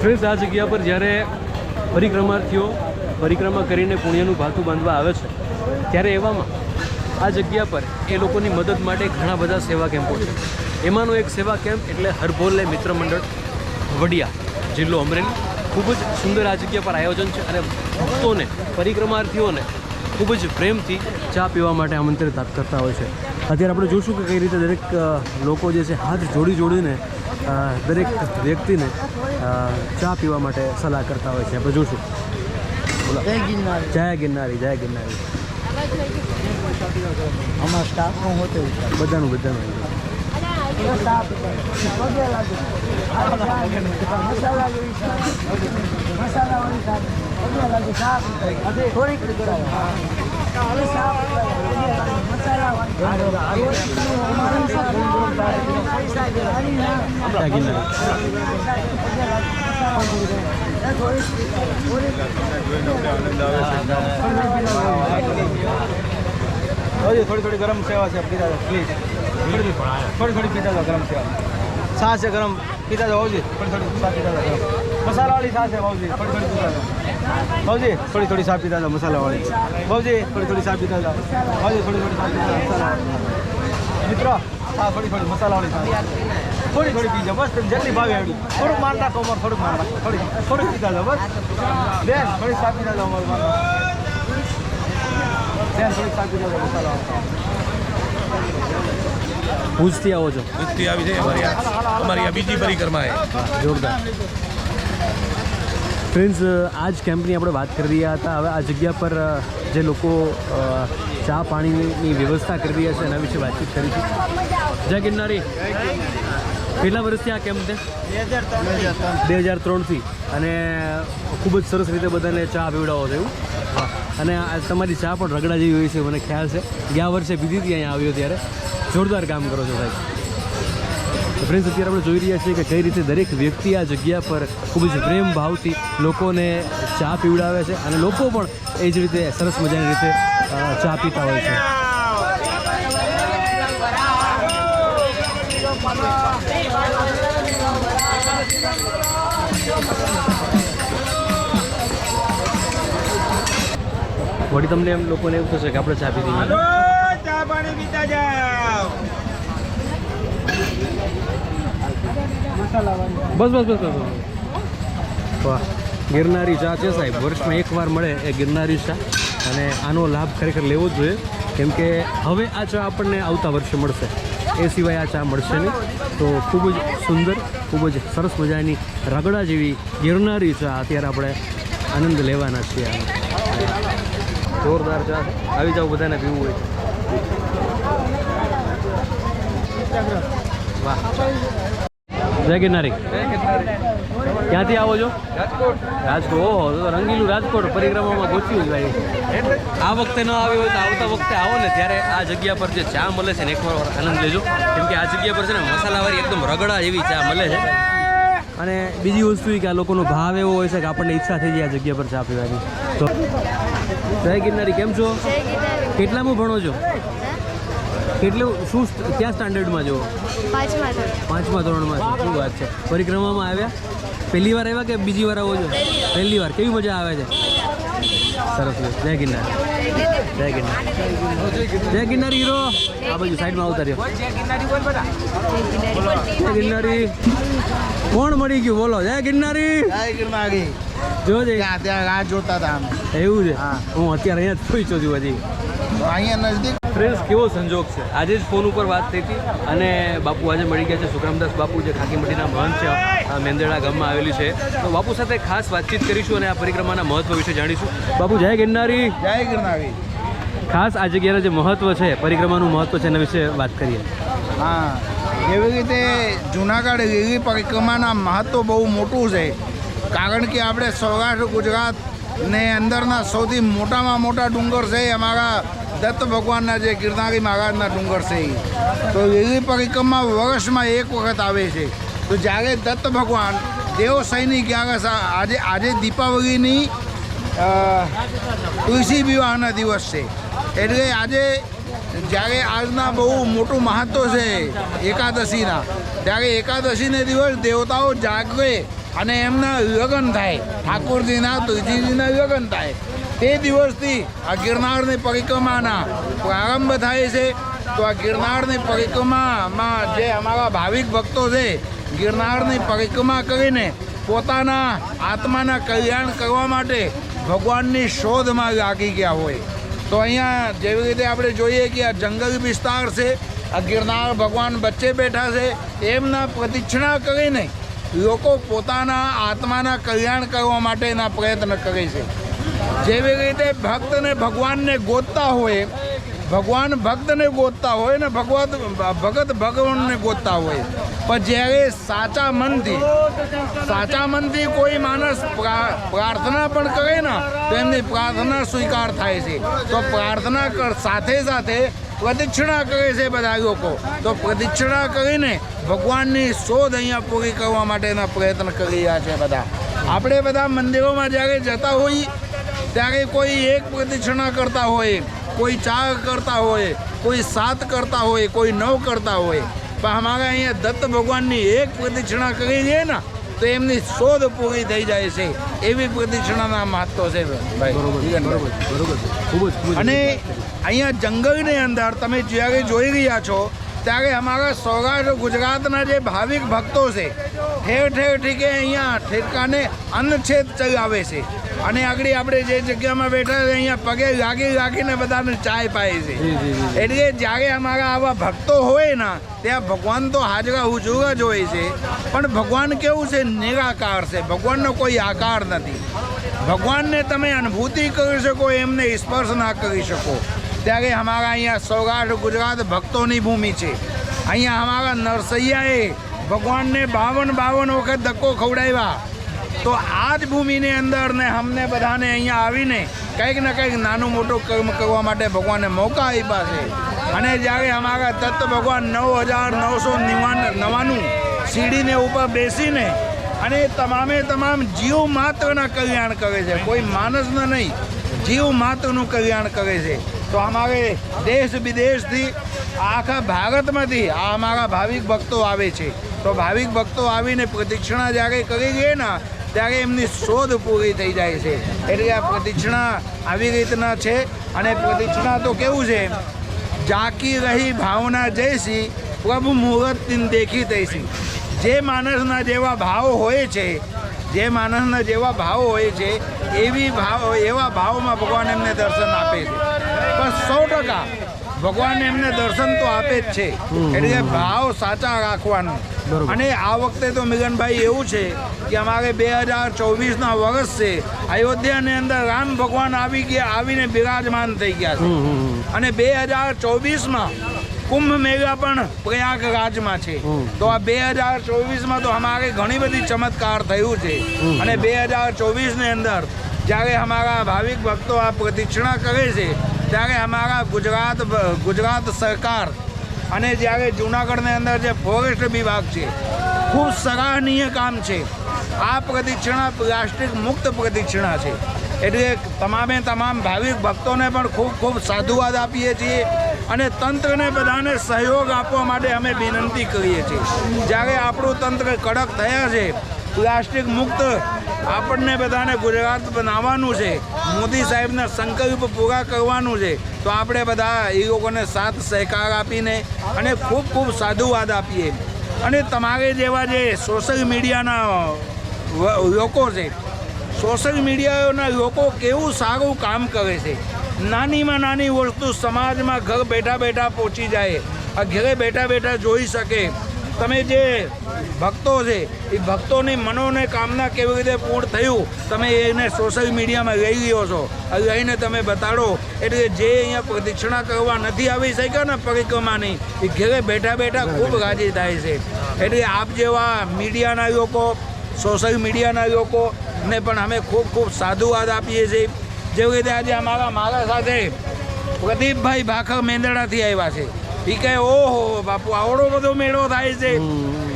Friends, આ જગ્યા પર જ્યારે પરિક્રમાર્થીઓ પરિક્રમા કરીને પુણ્યનું ભાતું બાંધવા આવે છે, ત્યારે એવામાં આ જગ્યા પર એ લોકોની મદદ માટે ઘણા બધા સેવા કેમ્પો છે. એમાંનો એક સેવા કેમ્પ એટલે હરભોલે મિત્ર મંડળ વડિયા, જિલ્લો અમરેલી. ખૂબ જ સુંદર આ જગ્યા પર આયોજન છે અને ભક્તોને, પરિક્રમાર્થીઓને ખૂબ જ પ્રેમથી ચા પીવા માટે આમંત્રિત કરતા હોય છે. અત્યારે આપણે જોશું કે કઈ રીતે દરેક લોકો જે છે હાથ જોડી જોડીને દરેક વ્યક્તિને ચા પીવા માટે સલાહ કરતા હોય છે. આપણે જોશું. બોલો. જય ગિરનાર. જય ગિરનારી અમારા સ્ટાફનું હોતું બધાનું બધાનું. મસાલા થોડી થોડી ગરમ સેવા છે પીતા પ્લીઝ થોડી થોડી પીતા ગરમ સેવા. છાશ છે ગરમ. પીતા જાઓ ભાવજી થોડી થોડી ચા પીતા જાઓ મસાલાવાળી છાશ છે ભાવજી થોડી થોડી પીતા જાઓ ભાવજી થોડી થોડી ચા પીતા જાઓ મસાલાવાળી. ભાવજી થોડી થોડી ચા પીતા જાઓ ભાવજી થોડી થોડી ચા પીતા જાઓ મિત્રો હા થોડી થોડી મસાલાવાળી ચા થોડી થોડી પીજો, બસ તમે જેટલી ભાવે આવડી થોડુંક માર નાખો, અમારે થોડુંક માર નાખો. થોડી થોડુંક પીતા જાઓ બસ. બેન, થોડી ચા પીતા જાઓ અમારું બેન થોડીક ચા પીતા જાઓ મસાલાવાળી ભુજથી આવો છો? વૃત્તિ આવી છે અમારી અમારી આ બીજી પરિક્રમા જોરદાર. ફ્રેન્ડ્સ આ જ કેમ્પની આપણે વાત કરી રહ્યા હતા. હવે આ જગ્યા પર જે લોકો ચા પાણીની વ્યવસ્થા કરી રહ્યા છે એના વિશે વાતચીત કરીશું જય ગિરનારી. કેટલા વર્ષથી આ કેમ્પ છે? બે હજાર ત્રણથી અને ખૂબ જ સરસ રીતે બધાને ચા પીવડાવો છે એવું? અને તમારી ચા પણ રગડા જેવી હોય છે, મને ખ્યાલ છે. ગયા વર્ષે પીધી હતી, અહીંયા આવ્યો ત્યારે. જોરદાર કામ કરો છો સાહેબ ફ્રેન્ડ્સ અત્યારે આપણે જોઈ રહ્યા છીએ કે કઈ રીતે દરેક વ્યક્તિ આ જગ્યા પર ખૂબ જ પ્રેમ ભાવથી લોકોને ચા પીવડાવે છે અને લોકો પણ એ જ રીતે સરસ મજાની રીતે ચા પીતા હોય છે. વળી તમને એમ લોકોને એવું થશે કે આપણે ચા પીધી ચા પાણી પીતા જાઓ. બસ બસ બસ બસ. વાહ ગિરનારી ચા છે સાહેબ. વર્ષમાં એકવાર મળે એ ગિરનારી ચા. અને આનો લાભ ખરેખર લેવો જ જોઈએ. કેમ કે હવે આ ચા આપણને આવતા વર્ષે મળશે. એ સિવાય આ ચા મળશે નહીં. તો ખૂબ જ સુંદર ખૂબ જ સરસ મજાની રગડા જેવી ગિરનારી ચા અત્યારે આપણે આનંદ લેવાના છીએ. જોરદાર ચા આવી જાવ બધાને પીવું હોય વાહ. જય ગિરનારી. ક્યાંથી આવો છો? રાજકોટ. રાજકોટ. ઓહો તો રંગીલું રાજકોટ પરિક્રમામાં ગોચ્યું જ ભાઈ. આ વખતે ન આવ્યો હોય તો આવતા વખતે આવો ને ત્યારે આ જગ્યા પર જે ચા મળે છે ને એકવાર આનંદ લેજો. કેમ કે આ જગ્યા પર છે ને મસાલાવાળી એકદમ રગડા જેવી ચા મળે છે. અને બીજી વસ્તુ એ કે આ લોકોનો ભાવ એવો હોય છે કે આપણને ઈચ્છા થઈ જાય આ જગ્યા પર ચા પીવાની. તો જય ગિરનારી કેમ છો? કેટલામાં ભણો છો? કેટલું શું ક્યાં સ્ટાન્ડર્ડમાં જુઓ? પાંચમા ધોરણમાં શું વાત છે. પરિક્રમામાં આવ્યા? પહેલી વાર આવ્યા કે બીજી વાર આવો છો? પહેલી વાર. કેવી મજા આવે છે? સરસ જય ગિરનાર. જય ગિરનાર. જય ગિરનાર હીરો. આ બાજુ સાઈડમાં આવતા રહ્યો. જય ગિરનારી કોણ મળી ગયું? બોલો. જય ગિરનારી. જય ગિરનારી. જોજે ત્યાં ત્યાં રાહ જોતા હતા અમે. એવું છે? હા. હું અત્યારે અહીંયા જ પહોંચ્યો છું હજી. અહીંયા નજદીક ફ્રેન્ડ્સ કેવો સંજોગ છે? આજે જ ફોન ઉપર વાત થઈ હતી અને બાપુ આજે મળી ગયા છે. સુખરામદાસ બાપુ જે ખાકીમટીના મહંત છે મેંદેડા ગામમાં આવેલી છે. તો બાપુ સાથે ખાસ વાતચીત કરીશું અને આ પરિક્રમાના મહત્વ વિશે જાણીશું. બાપુ જય ગિરનારી. જય ગિરનારી. ખાસ આ જગ્યાનું જે મહત્વ છે પરિક્રમાનું મહત્વ છે એના વિશે વાત કરીએ. હા એવી રીતે જુનાગઢ એવી પરિક્રમાના મહત્વ બહુ મોટું છે. કારણ કે આપણે સૌરાષ્ટ્ર ગુજરાત ને અંદરના સૌથી મોટામાં મોટા ડુંગર છે અમારા દત્ત ભગવાનના જે ગિરનારી મહારાજના ડુંગર છે એ તો એવી પરિક્રમા વર્ષમાં એક વખત આવે છે. તો જ્યારે દત્ત ભગવાન દેવ સૈનિક આજે આજે દીપાવલીની તુલસી વિવાહના દિવસ છે. એટલે આજે જ્યારે આજના બહુ મોટું મહત્ત્વ છે એકાદશીના, ત્યારે એકાદશીને દિવસ દેવતાઓ જાગવે અને એમના લગ્ન થાય. ઠાકોરજીના, તુલસીજીના લગ્ન થાય. તે દિવસથી આ ગિરનારની પરિક્રમાના પ્રારંભ થાય છે. તો આ ગિરનારની પરિક્રમામાં જે અમારા ભાવિક ભક્તો છે, ગિરનારની પરિક્રમા કરીને પોતાના આત્માના કલ્યાણ કરવા માટે ભગવાનની શોધમાં લાગી ગયા હોય. તો અહીંયા જેવી રીતે આપણે જોઈએ કે આ જંગલ વિસ્તાર છે, આ ગિરનાર ભગવાન વચ્ચે બેઠા છે, એમના પ્રતિક્ષણા કરીને લોકો પોતાના આત્માના કલ્યાણ કરવા માટેના પ્રયત્ન કરે છે. જેવી રીતે ભક્તને ભગવાનને ગોતતા હોય, ભગવાન ભક્તને ગોતતા હોય ને ભગવત, ભગત ભગવાનને ગોતતા હોય, પણ જ્યારે સાચા મનથી સાચા મનથી કોઈ માણસ પ્રા- પ્રાર્થના પણ કરે ને, તો એમની પ્રાર્થના સ્વીકાર થાય છે. તો પ્રાર્થના સાથે સાથે પ્રદક્ષિણા કરે છે બધા લોકો. તો પ્રદક્ષિણા કરીને ભગવાનની શોધ અહીંયા પૂરી કરવા માટેના પ્રયત્ન કરી રહ્યા છે બધા. આપણે બધા મંદિરોમાં જ્યારે જતા હોઈએ ત્યારે કોઈ એક પ્રદક્ષિણા કરતા હોય કોઈ ચાર કરતા હોય કોઈ સાત કરતા હોય કોઈ નવ કરતા હોય. પણ અમારા અહીંયા દત્ત ભગવાનની એક પ્રદક્ષિણા કરી દે ને તો એમની શોધ પૂરી થઈ જાય છે. એવી પ્રદક્ષિણાના મહત્વ છે ભાઈ. અને અહીંયા જંગલની અંદર તમે જ્યારે જોઈ રહ્યા છો ત્યારે અમારા સૌરાષ્ટ્ર ગુજરાતના જે ભાવિક ભક્તો છે ઠેર ઠેર ઠીકે અહીંયા ઠેકાને અન્નછેદ ચલાવે છે. અને આગળ આપણે જે જગ્યામાં બેઠા છે અહીંયા પગે લાગી લાગીને બધાને ચાય પાય છે. એટલે જ્યારે અમારા આવા ભક્તો હોય ને ત્યાં ભગવાન તો હાજરા હુજુર જ હોય છે. પણ ભગવાન કેવું છે? નિરાકાર છે. ભગવાનનો કોઈ આકાર નથી. ભગવાનને તમે અનુભૂતિ કરી શકો એમને સ્પર્શ ના કરી શકો. ત્યારે અમારા અહીંયા સૌરાષ્ટ્ર, ગુજરાત ભક્તોની ભૂમિ છે. અહીંયા અમારા નરસૈયાએ ભગવાનને બાવન બાવન વખત ધક્કો ખવડાવ્યા. તો આ જ ભૂમિની અંદર ને અમને બધાને અહીંયા આવીને કંઈક ને કંઈક નાનું મોટું કર્મ કરવા માટે ભગવાને મોકા આપ્યા છે. અને જ્યારે અમારા દત્ત ભગવાન નવ હજાર નવસો નવ્વાણું સીડીને ઉપર બેસીને અને તમામે તમામ જીવ માત્રના કલ્યાણ કરે છે. કોઈ માણસનું નહીં, જીવ માત્રનું કલ્યાણ કરે છે. તો અમારે દેશ વિદેશથી આખા ભારતમાંથી આ અમારા ભાવિક ભક્તો આવે છે. તો ભાવિક ભક્તો આવીને પ્રદક્ષિણા જ્યારે કરી ગયે ને, ત્યારે એમની શોધ પૂરી થઈ જાય છે. એટલે આ પ્રદક્ષિણા આવી રીતના છે અને પ્રદક્ષિણા તો કેવું છે? જાકી રહી ભાવના જૈસી પ્રભુ મુહૂર્તની દેખી તૈસી જે માણસના જેવા ભાવ હોય છે, જે માણસના જેવા ભાવ હોય છે, એવી ભાવ, એવા ભાવમાં ભગવાન એમને દર્શન આપે છે. પણ સો ટકા. ભગવાન એમને દર્શન તો આપે જ છે. એટલે ભાવ સાચા રાખવાનો. અને આ વખતે તો મિગનભાઈ એવું છે કે અમારે બે હજાર ચોવીસના વર્ષ છે. અયોધ્યાની અંદર રામ ભગવાન આવી ગયા આવીને બિરાજમાન થઈ ગયા છે. અને બે હજાર ચોવીસમાં કુંભ મેળા પણ પ્રયાગરાજમાં છે. તો આ બે હજાર ચોવીસમાં તો અમારે ઘણી બધી ચમત્કાર થયું છે. અને બે હજાર ચોવીસની અંદર જ્યારે અમારા ભાવિક ભક્તો આ પ્રદક્ષિણા કરે છે ત્યારે અમારા ગુજરાત ગુજરાત સરકાર અને જ્યારે જૂનાગઢની અંદર જે ફોરેસ્ટ વિભાગ છે, ખૂબ સરાહનીય કામ છે. આ પ્રદક્ષિણા પ્લાસ્ટિક મુક્ત પ્રદક્ષિણા છે. એટલે તમામે તમામ ભાવિક ભક્તોને પણ ખૂબ ખૂબ સાધુવાદ આપીએ છીએ અને તંત્રને બધાને સહયોગ આપવા માટે અમે વિનંતી કરીએ છીએ. જ્યારે આપણું તંત્ર કડક થયા છે, પ્લાસ્ટિક મુક્ત આપણને બધાને ગુજરાત બનાવવાનું છે. મોદી સાહેબના સંકલ્પ પૂરા કરવાનું છે. તો આપણે બધા એ લોકોને સાથ સહકાર આપીને અને ખૂબ ખૂબ સાધુવાદ આપીએ. અને તમારે જેવા જે સોશિયલ મીડિયાના લોકો છે સોશિયલ મીડિયાના લોકો કેવું સારું કામ કરે છે. નાનીમાં નાની વસ્તુ સમાજમાં ઘર બેઠા બેઠા પહોંચી જાય ઘરે બેઠા બેઠા જોઈ શકે તમે જે ભક્તો છે, એ ભક્તોની મનોને કામના કેવી રીતે પૂર્ણ થયું, તમે એને સોશિયલ મીડિયામાં લઈ ગયો છો. લઈને તમે બતાડો. એટલે જે અહીંયા પ્રદક્ષિણા કરવા નથી આવી શક્યા ને પરિક્રમાની, એ ઘરે બેઠા બેઠા ખૂબ રાજી થાય છે. એટલે આપ જેવા મીડિયાના લોકો સોશિયલ મીડિયાના લોકો ને પણ અમે ખૂબ ખૂબ સાધુવાદ આપીએ છીએ. જેવી રીતે આજે અમારા મારા સાથે પ્રદીપભાઈ ભાખર મેંદડાથી આવ્યા છે. એ કહે ઓહો બાપુ આવડો બધો મેળો થાય છે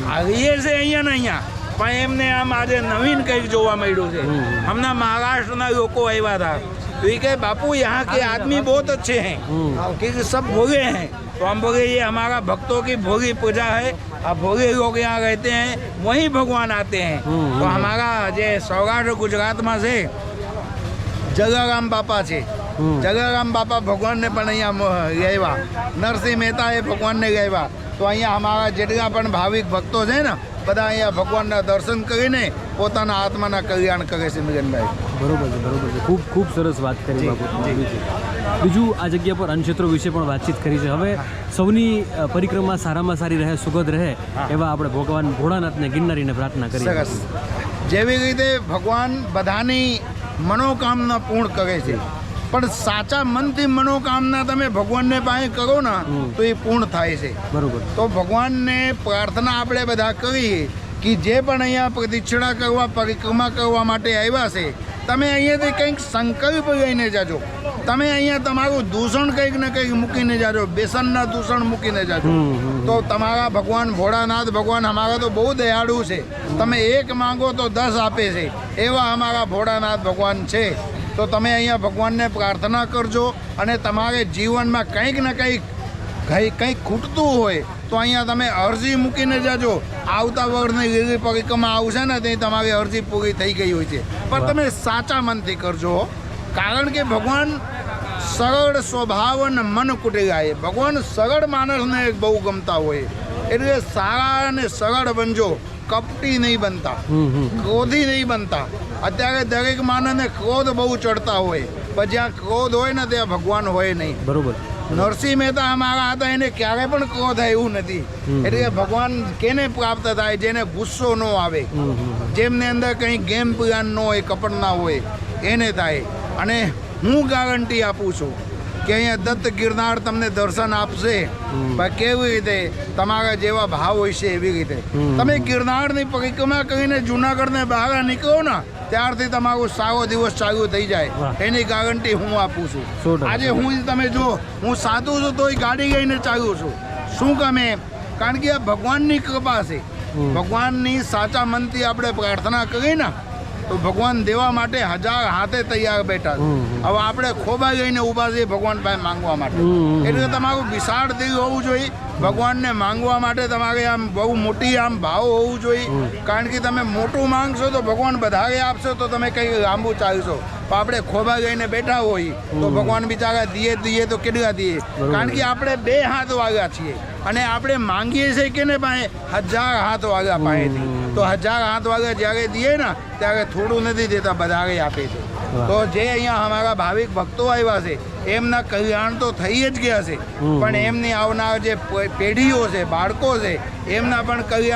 આવીએ છે અહીંયા ને અહીંયા પણ એમને આમ આજે નવીન કંઈક જોવા મળ્યું છે હમણાં મહારાષ્ટ્રના લોકો આવ્યા હતા તો એ કહે બાપू यहाँ के आदमी बहुत अच्छे हैं कि सब भोगे हैं तो हम बोले ये हमारा भक्तों की भोगी पूजा है अब भोगी लोग यहाँ रहते हैं वहीं भगवान आते हैं हम्म, तो हम्म। हमारा જે સૌરાષ્ટ્ર ગુજરાતમાં છે જગારામ બાપા છે હમ. જગારામ બાપા ભગવાનને પણ અહીંયા ગાયવા નરસિંહ મહેતા એ ભગવાનને ગાયવા તો અહીંયા અમારા જેટલા પણ ભાવિક ભક્તો છે ને બધા અહીંયા ભગવાનના દર્શન કરીને પોતાના આત્માના કલ્યાણ કરે છે મિલનભાઈ. બરોબર છે બરોબર છે. ખૂબ ખૂબ સરસ વાત કરી બાપુ બીજું. બીજું આ જગ્યા પર અન્નક્ષેત્રો વિશે પણ વાતચીત કરી છે. હવે સૌની પરિક્રમા સારામાં સારી રહે સુગદ રહે એવા આપણે ભગવાન ભોળાનાથને ગિરનારીને પ્રાર્થના કરી સરસ. જેવી રીતે ભગવાન બધાની મનોકામના પૂર્ણ કરે છે. પણ સાચા મનથી મનોકામના તમે ભગવાનને પાસે કરો ને તો એ પૂર્ણ થાય છે. બરોબર. તો ભગવાનને પ્રાર્થના આપણે બધા કરીએ કે જે પણ અહીંયા પ્રતિક્ષણા કરવા પરિક્રમા કરવા માટે આવ્યા છે તમે અહીંયાથી કંઈક સંકલ્પ લઈને જાજો. તમે અહીંયા તમારું દૂષણ કંઈક ને કંઈક મૂકીને જાજો બેસનના દૂષણ મૂકીને જાજો. તો તમારા ભગવાન ભોળાનાથ ભગવાન અમારા તો બહુ દયાળુ છે. તમે એક માંગો તો દસ આપે છે. એવા અમારા ભોળાનાથ ભગવાન છે. તો તમે અહીંયા ભગવાનને પ્રાર્થના કરજો અને તમારે જીવનમાં કંઈક ને કંઈક કંઈ કંઈક ખૂટતું હોય તો અહીંયા તમે અરજી મૂકીને જાજો. આવતા વર્ષની લીલી પરિક્રમા આવશે ને તે તમારી અરજી પૂરી થઈ ગઈ હોય છે. પણ તમે સાચા મનથી કરજો કારણ કે ભગવાન સરળ સ્વભાવ અને મન કુટેલાય ભગવાન સરળ માણસને બહુ ગમતા હોય. એટલે સારા અને સરળ બનજો. કપટી નહીં બનતા. ક્રોધી નહીં બનતા. અત્યારે દરેક માનવને ક્રોધ બહુ ચડતા હોય. પણ જ્યાં ક્રોધ હોય ને ત્યાં ભગવાન હોય નહીં. બરોબર. નરસિંહ મહેતા અમારા હતા એને ક્યારે પણ ક્રોધ આવ્યું નથી. એટલે ભગવાન કેને પ્રાપ્ત થાય જેને ગુસ્સો ન આવે? જેમને અંદર કંઈ ગેમ પ્લાન ન હોય કપડ ના હોય એને થાય. અને હું ગારંટી આપું છું કે અહીંયા દત્ત ગિરનાર તમને દર્શન આપશે. પણ કેવી રીતે? તમારા જેવા ભાવ હોય છે એવી રીતે. તમે ગિરનારની પરિક્રમા કરીને જુનાગઢને બહાર નીકળો ને ત્યારથી તમારો સારો દિવસ ચાલુ થઈ જાય. એની ગારંટી હું આપું છું. આજે હું તમે જો હું સાધુ છું તોય ગાડી લઈને ચાલુ છું. શું ગમે કારણ કે આ ભગવાનની કૃપા છે. ભગવાનની સાચા મનથી આપણે પ્રાર્થના કરીએ ને તો ભગવાન દેવા માટે હજાર હાથે તૈયાર બેઠા છે. હવે આપણે ખોબા જઈને ઊભા છીએ ભગવાન પાસે માંગવા માટે. એટલે તમારું વિશાળ દિલ હોવું જોઈએ. ભગવાનને માંગવા માટે તમારે આમ બહુ મોટી આમ ભાવ હોવું જોઈએ. કારણ કે તમે મોટું માંગશો તો ભગવાન વધારે આપશો તો તમે કંઈ લાંબુ ચાલશો. પણ આપણે ખોબા જઈને બેઠા હોય તો ભગવાન બિચારા દીએ દીએ તો કેટલા દીએ? કારણ કે આપણે બે હાથ વાગ્યા છીએ. અને આપણે માંગીએ છીએ કે ને પાસે હજાર હાથ વાગ્યા પાસેથી. તો હજાર આઠ વાગે જ્યારે દઈએ ને ત્યારે થોડું નથી દેતા બધા આપે છે. તો જે અહીંયા અમારા ભાવિક ભક્તો આવ્યા છે એમના કલ્યાણ તો થઈ જ ગયા છે. પણ એમની આવનાર જે પેઢીઓ છે બાળકો છે એમના પણ કલ્યાણ